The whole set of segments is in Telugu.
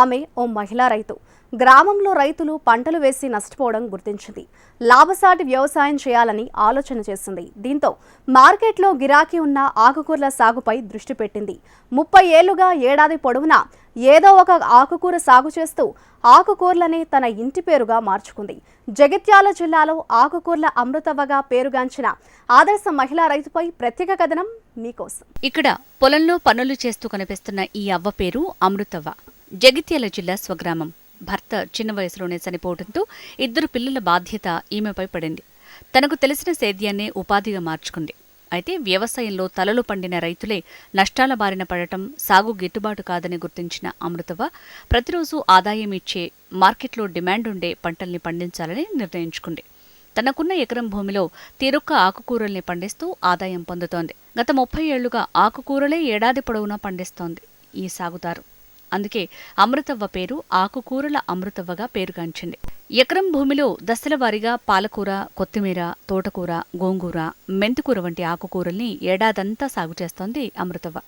ఆమె ఓ మహిళా రైతు. గ్రామంలో రైతులు పంటలు వేసి నష్టపోవడం గుర్తించింది. లాభసాటి వ్యవసాయం చేయాలని ఆలోచన చేసింది. దీంతో మార్కెట్లో గిరాకీ ఉన్న ఆకుకూరల సాగుపై దృష్టి పెట్టింది. ముప్పై ఏళ్ళుగా ఏడాది పొడవునా ఏదో ఒక ఆకుకూర సాగు చేస్తూ ఆకుకూరలని తన ఇంటి పేరుగా మార్చుకుంది. జగిత్యాల జిల్లాలో ఆకుకూరల అమృతవ్వగా పేరుగాంచిన ఆదర్శ మహిళా రైతుపై ప్రత్యేక కథనం మీకోసం. ఇక్కడ పొలంలో పనులు చేస్తూ కనిపిస్తున్న ఈ అవ్వ పేరు అమృతవ్వ. జగిత్యాల జిల్లా స్వగ్రామం. భర్త చిన్న వయసులోనే చనిపోవడంతో ఇద్దరు పిల్లల బాధ్యత ఈమెపై పడింది. తనకు తెలిసిన సేద్యాన్నే ఉపాధిగా మార్చుకుంది. అయితే వ్యవసాయంలో తలలు పండిన రైతులే నష్టాల బారిన పడటం సాగు గిట్టుబాటు కాదని గుర్తించిన అమృతవ్వ ప్రతిరోజు ఆదాయం ఇచ్చే మార్కెట్లో డిమాండ్ ఉండే పంటల్ని పండించాలని నిర్ణయించుకుంది. తనకున్న ఎకరం భూమిలో తీరొక్క ఆకుకూరల్ని పండిస్తూ ఆదాయం పొందుతోంది. గత ముప్పై ఏళ్ళుగా ఆకుకూరలే ఏడాది పొడవునా పండిస్తోంది ఈ సాగుదారు. అందుకే అమృతవ్వ పేరు ఆకుకూరల అమృతవ్వగా పేరుగాంచింది. ఎకరం భూమిలో దశల వారీగా పాలకూర కొత్తిమీర తోటకూర గోంగూర మెంతికూర వంటి ఆకుకూరల్ని ఏడాదంతా సాగు చేస్తోంది అమృతవ్వ.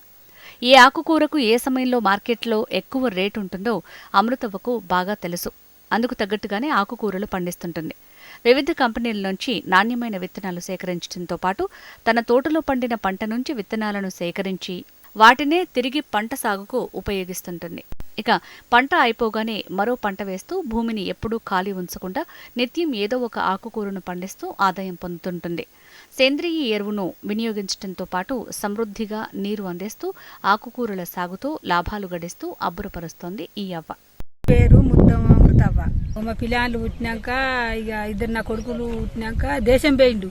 ఏ ఆకుకూరకు ఏ సమయంలో మార్కెట్లో ఎక్కువ రేటు ఉంటుందో అమృతవ్వకు బాగా తెలుసు. అందుకు తగ్గట్టుగానే ఆకుకూరలు పండిస్తుంటుంది. వివిధ కంపెనీల నుంచి నాణ్యమైన విత్తనాలు సేకరించడంతో పాటు తన తోటలో పండిన పంట నుంచి విత్తనాలను సేకరించి వాటినే తిరిగి పంట సాగుకు ఉపయోగిస్తుంటుంది. ఇక పంట అయిపోగానే మరో పంట వేస్తూ భూమిని ఎప్పుడూ ఖాళీ ఉంచకుండా నిత్యం ఏదో ఒక ఆకుకూరను పండిస్తూ ఆదాయం పొందుతుంటుంది. సేంద్రియ ఎరువును వినియోగించడంతో పాటు సమృద్ధిగా నీరు అందిస్తూ ఆకుకూరల సాగుతో లాభాలు గడిస్తూ అబ్బురపరుస్తోంది ఈ అవ్వ. పేరు ముద్దమ్మ అమృతవ్వ మా పిల్లలు పుట్టినాక ఇక ఇద్దరు నా కొడుకులు పుట్టినాక దేశం పోయిండు.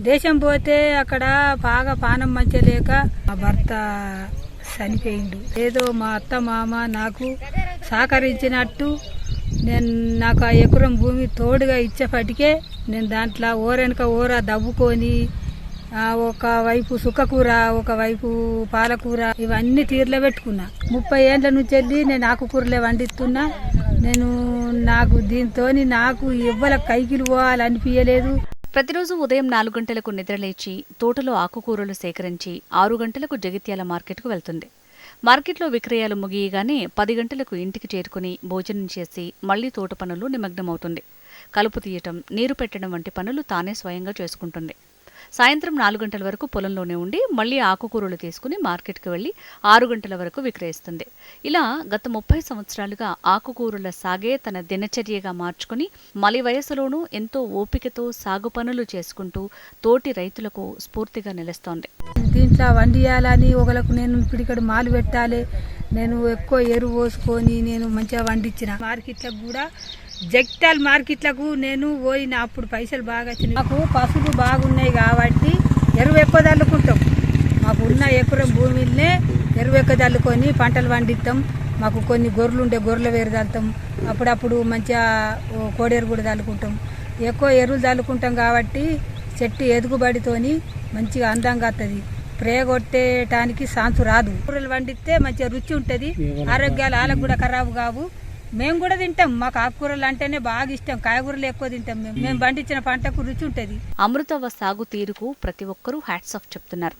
దేశం పోతే అక్కడ బాగా పానం మంచిగా లేక మా భర్త చనిపోయిండు. ఏదో మా అత్త మామ నాకు సహకరించినట్టు నేను నాకు ఆ ఎకరం భూమి తోడుగా ఇచ్చేపటికే నేను దాంట్లో ఓరెనక ఓర దవ్వుకొని ఒక వైపు సుక్కకూర ఒక వైపు పాలకూర ఇవన్నీ తీర్లో పెట్టుకున్నా. ముప్పై ఏళ్ళ నుంచి వెళ్ళి నేను ఆకుకూరలే వండిస్తున్నా. నేను నాకు దీంతో నాకు ఎవ్వల కైకిలు పోవాలనిపించలేదు ప్రతిరోజు ఉదయం నాలుగు గంటలకు నిద్రలేచి తోటలో ఆకుకూరలు సేకరించి ఆరు గంటలకు జగిత్యాల మార్కెట్కు వెళ్తుంది. మార్కెట్లో విక్రయాలు ముగియగానే పది గంటలకు ఇంటికి చేరుకుని భోజనం చేసి మళ్ళీ తోట పనులు నిమగ్నమవుతుంది. కలుపు తీయటం నీరు పెట్టడం వంటి పనులు తానే స్వయంగా చేసుకుంటుంది. సాయంత్రం నాలుగు గంటల వరకు పొలంలోనే ఉండి మళ్ళీ ఆకుకూరలు తీసుకుని మార్కెట్కి వెళ్ళి ఆరు గంటల వరకు విక్రయిస్తుంది. ఇలా గత ముప్పై సంవత్సరాలుగా ఆకుకూరల సాగే తన దినచర్యగా మార్చుకుని మలి వయసులోనూ ఎంతో ఓపికతో సాగు పనులు చేసుకుంటూ తోటి రైతులకు స్ఫూర్తిగా నిలుస్తోంది. దీంట్లో వండియాలని ఒకలకు నేను పిడికడు మాలు పెట్టాలి నేను ఎక్కువ ఎరువు పోసుకొని నేను మంచిగా వండించిన. మార్కెట్లకు కూడా జగిత్యాల మార్కెట్లకు నేను పోయిన అప్పుడు పైసలు బాగా వచ్చినాయి. మాకు పశువులు బాగున్నాయి కాబట్టి ఎరువు ఎక్కువ చల్లుకుంటాం మాకు ఉన్న ఎకరం భూమిలోనే ఎరువు ఎక్కువ చల్లుకొని పంటలు పండిస్తాం మాకు కొన్ని గొర్రెలు ఉండే గొర్రెల వేరు చల్లుతాం అప్పుడప్పుడు మంచిగా కోడేరు కూడా చల్లుకుంటాం ఎక్కువ ఎరువులు చల్లుకుంటాం కాబట్టి చెట్టు ఎదుగుబడితోని మంచిగా అందంగా వస్తుంది స్ప్రే కొట్టేయటానికి సాంతు రాదు. కూరలు వండితే మంచిగా రుచి ఉంటుంది. ఆరోగ్యాలు వాళ్ళకు కూడా ఖరాబు కావు. మేము కూడా తింటాం. మాకు ఆకుకూరలు అంటేనే బాగా ఇష్టం. కాయగూరలు ఎక్కువ తింటాం మేము. మేము పండించిన పంటకు రుచి ఉంటుంది. అమృతవ సాగు తీరుకు ప్రతి ఒక్కరూ హ్యాట్స్ ఆఫ్ చెప్తున్నారు.